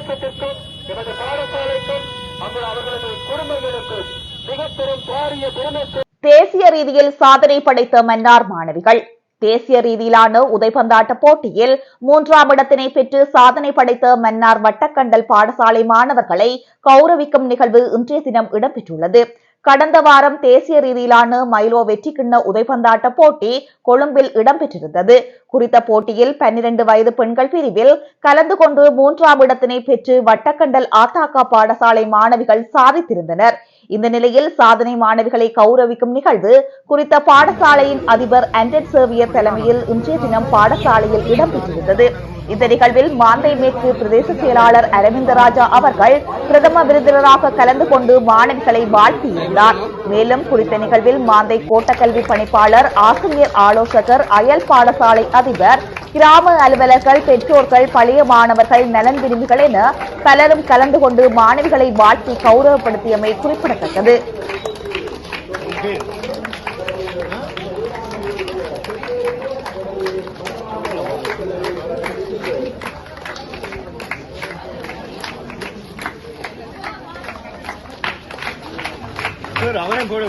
எமது எமது பாடசாலைக்கும் அங்கு அவர்களது குடும்பங்களுக்கும் மிகப்பெரும் பாரிய பெருமைக்கு தேசிய ரீதியில் சாதனை படைத்த மன்னார் மாணவிகள். தேசிய ரீதியிலான உதைபந்தாட்ட போட்டியில் மூன்றாம் இடத்தினை பெற்று சாதனை படைத்த மன்னார் வட்டக்கண்டல் பாடசாலை மாணவர்களை கௌரவிக்கும் நிகழ்வு இன்றைய தினம் இடம்பெற்றுள்ளது. கடந்த வாரம் தேசிய ரீதியிலான மைலோ வெற்றி கிண்ண உதைபந்தாட்ட போட்டி கொழும்பில் இடம்பெற்றிருந்தது. குறித்த போட்டியில் பன்னிரண்டு வயது பெண்கள் பிரிவில் கலந்து கொண்டு மூன்றாம் இடத்தினை பெற்று வட்டக்கண்டல் ஆத்தாக்கா பாடசாலை மாணவிகள் சாதித்திருந்தனர். இந்த நிலையில் சாதனை மாணவிகளை கௌரவிக்கும் நிகழ்வு குறித்த பாடசாலையின் அதிபர் அண்டட் சேவியர் தலைமையில் இன்றைய தினம் பாடசாலையில் இடம்பெற்றிருந்தது. இந்த நிகழ்வில் மாந்தை மேற்கு பிரதேச செயலாளர் அரவிந்த ராஜா அவர்கள் பிரதம விருந்தினராக கலந்து கொண்டு மாணவிகளை வாழ்த்தியிருந்தார். மேலும் குறித்த நிகழ்வில் மாந்தை கோட்டக்கல்வி பணிப்பாளர் ஆசிரியர் ஆலோசகர் அயல் பாடசாலை அதிபர் கிராம அலுவலர்கள் பெற்றோர்கள் பழைய மாணவர்கள் நலன் விரும்பிகள் என பலரும் கலந்து கொண்டு மாணவிகளை வாழ்த்தி கௌரவப்படுத்தியமை குறிப்பிடத்தக்கது. அவனை போடு.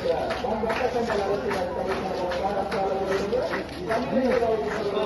Obrigado.